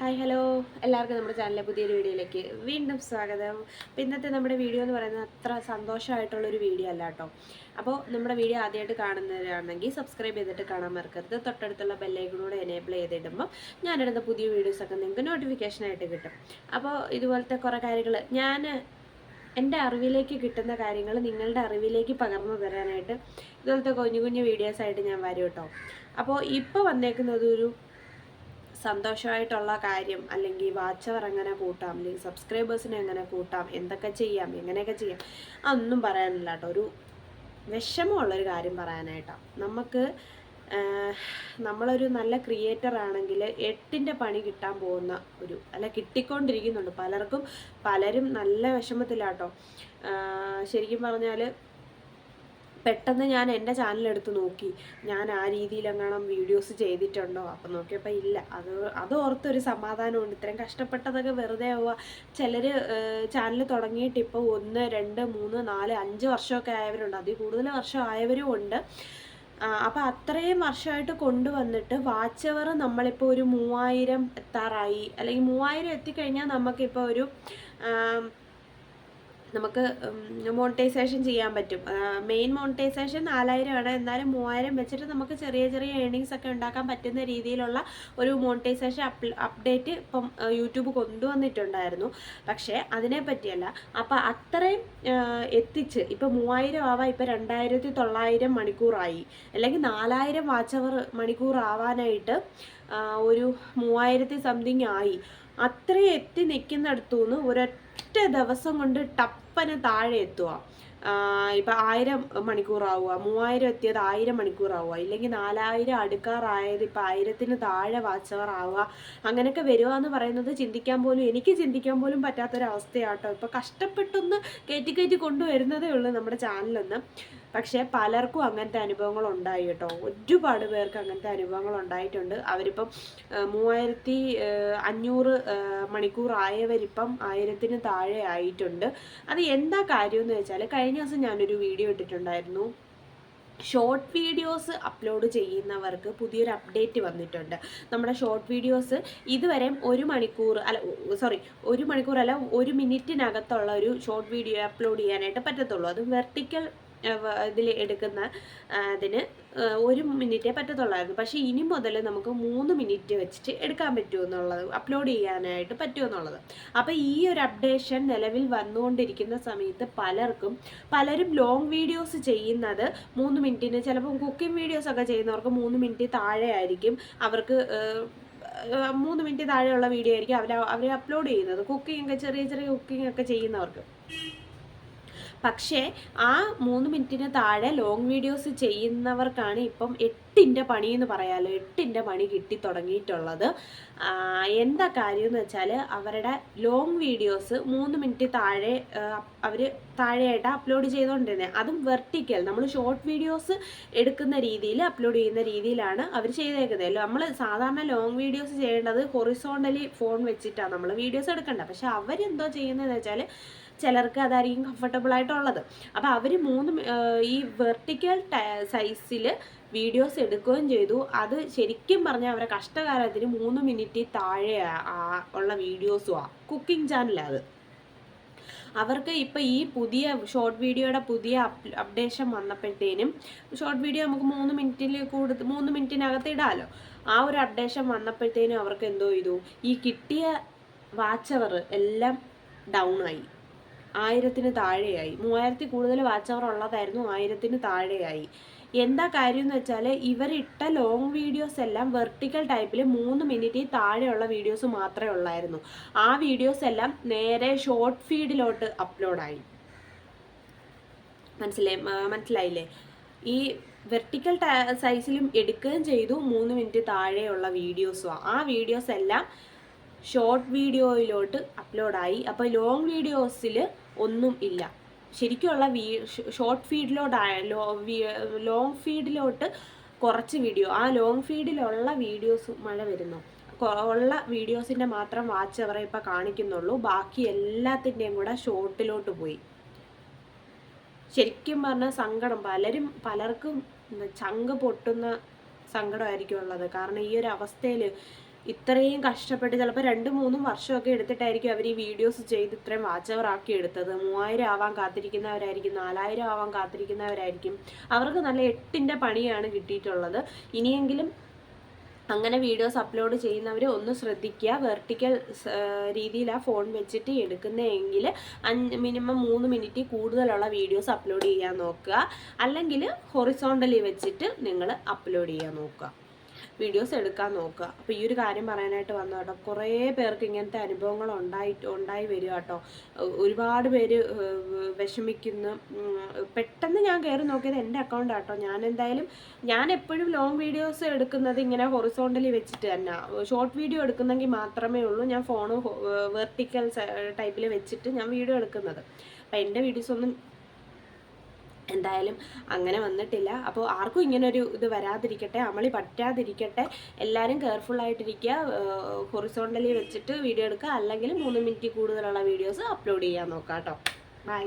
Hi hello. എല്ലാവർക്കും നമ്മുടെ ചാനലിലെ പുതിയൊരു വീഡിയോയിലേക്ക് വീണ്ടും സ്വാഗതം. അപ്പോൾ ഇന്നത്തെ നമ്മുടെ വീഡിയോ എന്ന് പറയുന്നത് അത്ര സന്തോഷമായിട്ടുള്ളൊരു വീഡിയോ അല്ല കേട്ടോ. അപ്പോൾ നമ്മുടെ വീഡിയോ ആദ്യമായിട്ട് കാണുന്നവരാണെങ്കിൽ സബ്സ്ക്രൈബ് ചെയ്തിട്ട് കാണാൻ മറക്കരുത്. തൊട്ടടുത്തുള്ള ബെല്ലൈക്കണൂടെ എനേബിൾ ചെയ്തിടുമ്പോൾ ഞാനിടുന്ന പുതിയ വീഡിയോസൊക്കെ നിങ്ങൾക്ക് നോട്ടിഫിക്കേഷനായിട്ട് കിട്ടും. അപ്പോൾ ഇതുപോലത്തെ കുറേ കാര്യങ്ങൾ ഞാൻ എന്റെ അറിവിലേക്ക് കിട്ടുന്ന കാര്യങ്ങൾ നിങ്ങളുടെ അറിവിലേക്ക് പകർന്നു തരാനായിട്ട് ഇതുപോലത്തെ കുഞ്ഞു കുഞ്ഞു വീഡിയോസായിട്ട് ഞാൻ വരും കേട്ടോ. അപ്പോൾ ഇപ്പോൾ വന്നേക്കുന്നത് ഒരു സന്തോഷമായിട്ടുള്ള കാര്യം അല്ലെങ്കിൽ വാച്ചവർ എങ്ങനെ കൂട്ടാം അല്ലെങ്കിൽ സബ്സ്ക്രൈബേഴ്സിനെ എങ്ങനെ കൂട്ടാം എന്തൊക്കെ ചെയ്യാം എങ്ങനെയൊക്കെ ചെയ്യാം അതൊന്നും പറയാനില്ല കേട്ടോ. ഒരു വിഷമമുള്ളൊരു കാര്യം പറയാനായിട്ടാണ് നമുക്ക് നമ്മളൊരു നല്ല ക്രിയേറ്റർ ആണെങ്കിൽ എട്ടിന്റെ പണി കിട്ടാൻ പോകുന്ന ഒരു അല്ല കിട്ടിക്കൊണ്ടിരിക്കുന്നുണ്ട്. പലർക്കും പലരും നല്ല വിഷമത്തിലാട്ടോ. ശരിക്കും പറഞ്ഞാൽ പെട്ടെന്ന് ഞാൻ എന്റെ ചാനൽ എടുത്ത് നോക്കി. ഞാൻ ആ രീതിയിലെങ്ങാനും വീഡിയോസ് ചെയ്തിട്ടുണ്ടോ? അപ്പം നോക്കിയപ്പോൾ ഇല്ല. അത് അത് ഓർത്തൊരു സമാധാനമുണ്ട്. ഇത്രയും കഷ്ടപ്പെട്ടതൊക്കെ വെറുതെ ആവുക. ചിലർ ചാനൽ തുടങ്ങിയിട്ട് ഇപ്പോൾ ഒന്ന് രണ്ട് മൂന്ന് നാല് അഞ്ച് വർഷമൊക്കെ ആയവരുണ്ട്. അതിൽ കൂടുതൽ വർഷം ആയവരും ഉണ്ട്. അപ്പം അത്രയും വർഷമായിട്ട് കൊണ്ടുവന്നിട്ട് വാച്ച് അവർ നമ്മളിപ്പോൾ ഒരു മൂവായിരം എത്താറായി. അല്ലെങ്കിൽ മൂവായിരം എത്തിക്കഴിഞ്ഞാൽ നമുക്കിപ്പോൾ ഒരു നമുക്ക് മോണിറ്റൈസേഷൻ ചെയ്യാൻ പറ്റും. മെയിൻ മോണിറ്റൈസേഷൻ നാലായിരം ആണ്. എന്നാലും മൂവായിരം വെച്ചിട്ട് നമുക്ക് ചെറിയ ചെറിയ ഏണിങ്സ് ഒക്കെ ഉണ്ടാക്കാൻ പറ്റുന്ന രീതിയിലുള്ള ഒരു മോണിറ്റൈസേഷൻ അപ്ഡേറ്റ് ഇപ്പം യൂട്യൂബ് കൊണ്ടുവന്നിട്ടുണ്ടായിരുന്നു. പക്ഷേ അതിനെ പറ്റിയല്ല അപ്പം അത്രയും എത്തിച്ച് ഇപ്പം മൂവായിരം ആവാം ഇപ്പം രണ്ടായിരത്തി തൊള്ളായിരം മണിക്കൂറായി. അല്ലെങ്കിൽ നാലായിരം വാച്ച് അവർ മണിക്കൂർ ആവാനായിട്ട് ഒരു മൂവായിരത്തി സംതിങ് ആയി. അത്രയും എത്തി നിൽക്കുന്നിടത്തുനിന്ന് ഒരൊറ്റ ദിവസം കൊണ്ട് ടപ്പന് താഴെ എത്തുക. ഇപ്പം ആയിരം മണിക്കൂറാവുക. മൂവായിരം എത്തിയത് ആയിരം മണിക്കൂറാവുക. ഇല്ലെങ്കിൽ നാലായിരം അടുക്കാറായത് ഇപ്പം ആയിരത്തിന് താഴെ വാച്ചവർ ആവുക അങ്ങനെയൊക്കെ വരിക എന്ന് പറയുന്നത് ചിന്തിക്കാൻ പോലും എനിക്ക് ചിന്തിക്കാൻ പോലും പറ്റാത്തൊരവസ്ഥയാട്ടോ. ഇപ്പം കഷ്ടപ്പെട്ടൊന്ന് കയറ്റി കയറ്റി കൊണ്ടുവരുന്നതേ ഉള്ളൂ നമ്മുടെ ചാനലൊന്ന്. പക്ഷേ പലർക്കും അങ്ങനത്തെ അനുഭവങ്ങൾ ഉണ്ടായി കേട്ടോ. ഒരുപാട് പേർക്ക് അങ്ങനത്തെ അനുഭവങ്ങൾ ഉണ്ടായിട്ടുണ്ട് അവരിപ്പം മൂവായിരത്തി അഞ്ഞൂറ് മണിക്കൂറായവരിപ്പം ആയിരത്തിന് താഴെ ആയിട്ടുണ്ട്. അത് എന്താ കാര്യം എന്ന് വെച്ചാൽ കഴിഞ്ഞ ദിവസം ഞാനൊരു വീഡിയോ ഇട്ടിട്ടുണ്ടായിരുന്നു. ഷോർട്ട് വീഡിയോസ് അപ്ലോഡ് ചെയ്യുന്നവർക്ക് പുതിയൊരു അപ്ഡേറ്റ് വന്നിട്ടുണ്ട്. നമ്മുടെ ഷോർട്ട് വീഡിയോസ് ഇതുവരെ ഒരു മണിക്കൂർ അല്ല സോറി ഒരു മണിക്കൂർ അല്ല ഒരു മിനിറ്റിനകത്തുള്ള ഒരു ഷോർട്ട് വീഡിയോ അപ്ലോഡ് ചെയ്യാനായിട്ട് പറ്റത്തുള്ളൂ. അത് വെർട്ടിക്കൽ ഇതിൽ എടുക്കുന്ന അതിന് ഒരു മിനിറ്റേ പറ്റത്തുള്ളായിരുന്നു. പക്ഷേ ഇനി മുതൽ നമുക്ക് മൂന്ന് മിനിറ്റ് വെച്ചിട്ട് എടുക്കാൻ പറ്റുമെന്നുള്ളത് അപ്ലോഡ് ചെയ്യാനായിട്ട് പറ്റുമെന്നുള്ളത്. അപ്പോൾ ഈ ഒരു അപ്ഡേഷൻ നിലവിൽ വന്നുകൊണ്ടിരിക്കുന്ന സമയത്ത് പലർക്കും പലരും ലോങ് വീഡിയോസ് ചെയ്യുന്നത് മൂന്ന് മിനിറ്റിന് ചിലപ്പോൾ കുക്കിംഗ് വീഡിയോസ് ഒക്കെ ചെയ്യുന്നവർക്ക് മൂന്ന് മിനിറ്റ് താഴെ ആയിരിക്കും. അവർക്ക് മൂന്ന് മിനിറ്റ് താഴെയുള്ള വീഡിയോ ആയിരിക്കും അവർ അവർ അപ്ലോഡ് ചെയ്യുന്നത് കുക്കിംഗ് ഒക്കെ ചെറിയ ചെറിയ കുക്കിംഗ് ഒക്കെ ചെയ്യുന്നവർക്ക്. പക്ഷേ ആ മൂന്ന് മിനിറ്റിന് താഴെ ലോങ് വീഡിയോസ് ചെയ്യുന്നവർക്കാണ് ഇപ്പം എട്ടിന്റെ പണി എന്ന് പറയാമല്ലോ എട്ടിന്റെ പണി കിട്ടി തുടങ്ങിയിട്ടുള്ളത്. എന്താ കാര്യം എന്ന് വെച്ചാൽ അവരുടെ ലോങ് വീഡിയോസ് മൂന്ന് മിനിറ്റ് താഴെ അവർ താഴെയായിട്ട് അപ്ലോഡ് ചെയ്തുകൊണ്ടിരുന്നത് അതും വെർട്ടിക്കൽ നമ്മൾ ഷോർട്ട് വീഡിയോസ് എടുക്കുന്ന രീതിയിൽ അപ്ലോഡ് ചെയ്യുന്ന രീതിയിലാണ് അവർ ചെയ്തേക്കുന്നത് നമ്മൾ സാധാരണ ലോങ് വീഡിയോസ് ചെയ്യേണ്ടത് ഹൊറിസോണ്ടലി ഫോൺ വെച്ചിട്ടാണ് നമ്മൾ വീഡിയോസ് എടുക്കേണ്ടത് പക്ഷെ അവരെന്തോ ചെയ്യുന്നതെന്ന് വെച്ചാൽ ചിലർക്ക് അതായിരിക്കും കംഫർട്ടബിൾ ആയിട്ടുള്ളത്. അപ്പോൾ അവർ മൂന്ന് ഈ വെർട്ടിക്കൽ സൈസിൽ വീഡിയോസ് എടുക്കുകയും ചെയ്തു. അത് ശരിക്കും പറഞ്ഞാൽ അവരെ കഷ്ടകാലത്തിന് മൂന്ന് മിനിറ്റ് താഴെ ഉള്ള വീഡിയോസുമാണ് കുക്കിംഗ് ചാനലാണ് അവർക്ക് ഇപ്പോൾ ഈ പുതിയ ഷോർട്ട് വീഡിയോയുടെ പുതിയ അപ്ഡേഷൻ വന്നപ്പോഴത്തേനും ഷോർട്ട് വീഡിയോ നമുക്ക് മൂന്ന് മിനിറ്റിൽ കൂടുതൽ മൂന്ന് മിനിറ്റിനകത്ത് ഇടാമല്ലോ ആ ഒരു അപ്ഡേഷൻ വന്നപ്പോഴത്തേനും അവർക്ക് എന്തോ ചെയ്തു. ഈ കിട്ടിയ വാച്ചവർ എല്ലാം ഡൗൺ ആയി. ആയിരത്തിന് താഴെയായി. മൂവായിരത്തി കൂടുതൽ വാച്ച് അവർ ഉള്ളതായിരുന്നു ആയിരത്തിന് താഴെയായി. എന്താ കാര്യം എന്ന് വെച്ചാൽ ഇവരിട്ട ലോങ് വീഡിയോസ് എല്ലാം വെർട്ടിക്കൽ ടൈപ്പിൽ മൂന്ന് മിനിറ്റ് താഴെയുള്ള വീഡിയോസ് മാത്രമേ ഉള്ളായിരുന്നു. ആ വീഡിയോസ് എല്ലാം നേരെ ഷോർട്ട് ഫീഡിലോട്ട് അപ്ലോഡായി മനസ്സിലായി മനസ്സിലായില്ലേ? ഈ വെർട്ടിക്കൽ സൈസിലും എടുക്കുകയും ചെയ്തു മൂന്ന് മിനിറ്റ് താഴെയുള്ള വീഡിയോസും ആ വീഡിയോസ് എല്ലാം ഷോർട്ട് വീഡിയോയിലോട്ട് അപ്ലോഡായി അപ്പോൾ ലോങ് വീഡിയോസിൽ ഒന്നും ഇല്ല. ശരിക്കുള്ള വീ ഷോർട്ട് ഫീഡിലോട്ടായ ലോ ലോങ് ഫീഡിലോട്ട് കുറച്ച് വീഡിയോ ആ ലോങ് ഫീഡിലുള്ള വീഡിയോസ് മഴ വരുന്നു. ഉള്ള വീഡിയോസിന്റെ മാത്രം വാച്ച് അവരെ ഇപ്പോൾ കാണിക്കുന്നുള്ളൂ. ബാക്കി എല്ലാത്തിന്റെയും കൂടെ ഷോർട്ടിലോട്ട് പോയി. ശരിക്കും പറഞ്ഞാൽ സങ്കടം. പലരും പലർക്കും ചങ്ക് പൊട്ടുന്ന സങ്കടമായിരിക്കും ഉള്ളത്. കാരണം ഈ ഒരു അവസ്ഥയിൽ ഇത്രയും കഷ്ടപ്പെട്ട് ചിലപ്പോൾ രണ്ടും മൂന്നും വർഷമൊക്കെ എടുത്തിട്ടായിരിക്കും അവർ ഈ വീഡിയോസ് ചെയ്ത് ഇത്രയും വാച്ച് അവർ ആക്കി എടുത്തത്. മൂവായിരം ആവാൻ കാത്തിരിക്കുന്നവരായിരിക്കും നാലായിരം ആവാൻ കാത്തിരിക്കുന്നവരായിരിക്കും. അവർക്ക് നല്ല എട്ടിന്റെ പണിയാണ് കിട്ടിയിട്ടുള്ളത്. ഇനിയെങ്കിലും അങ്ങനെ വീഡിയോസ് അപ്ലോഡ് ചെയ്യുന്നവർ ഒന്ന് ശ്രദ്ധിക്കുക. വെർട്ടിക്കൽ രീതിയിൽ ആ ഫോൺ വെച്ചിട്ട് എടുക്കുന്നതെങ്കിൽ അഞ്ച് മിനിമം മൂന്ന് മിനിറ്റ് കൂടുതലുള്ള വീഡിയോസ് അപ്ലോഡ് ചെയ്യാൻ നോക്കുക. അല്ലെങ്കിൽ ഹൊറിസോണ്ടലി വെച്ചിട്ട് നിങ്ങൾ അപ്ലോഡ് ചെയ്യാൻ നോക്കുക. വീഡിയോസ് എടുക്കാൻ നോക്കുക. അപ്പോൾ ഈ ഒരു കാര്യം പറയാനായിട്ട് വന്നു കേട്ടോ. കുറേ പേർക്ക് ഇങ്ങനത്തെ അനുഭവങ്ങൾ ഉണ്ടായിട്ട് ഉണ്ടായി വരിക കേട്ടോ. ഒരുപാട് പേര് വിഷമിക്കുന്നു. പെട്ടെന്ന് ഞാൻ കയറി നോക്കിയത് എന്റെ അക്കൗണ്ട് ആട്ടോ. ഞാൻ എന്തായാലും ഞാൻ എപ്പോഴും ലോങ് വീഡിയോസ് എടുക്കുന്നത് ഇങ്ങനെ ഹൊറിസോണ്ടലി വെച്ചിട്ട് തന്നെ. ഷോർട്ട് വീഡിയോ എടുക്കുന്നെങ്കിൽ മാത്രമേ ഉള്ളൂ. ഞാൻ ഫോൺ വെർട്ടിക്കൽ ടൈപ്പിൽ വെച്ചിട്ട് ഞാൻ വീഡിയോ എടുക്കുന്നത്. അപ്പം എന്റെ വീഡിയോസ് ഒന്നും എന്തായാലും അങ്ങനെ വന്നിട്ടില്ല. അപ്പോൾ ആർക്കും ഇങ്ങനൊരു ഇത് വരാതിരിക്കട്ടെ അമളി പറ്റാതിരിക്കട്ടെ എല്ലാവരും കെയർഫുള്ളായിട്ടിരിക്കുക ഹൊറിസോണ്ടലി വെച്ചിട്ട് വീഡിയോ എടുക്കുക അല്ലെങ്കിൽ മൂന്ന് മിനിറ്റ് കൂടുതലുള്ള വീഡിയോസ് അപ്ലോഡ് ചെയ്യാൻ നോക്കാം കേട്ടോ ബൈ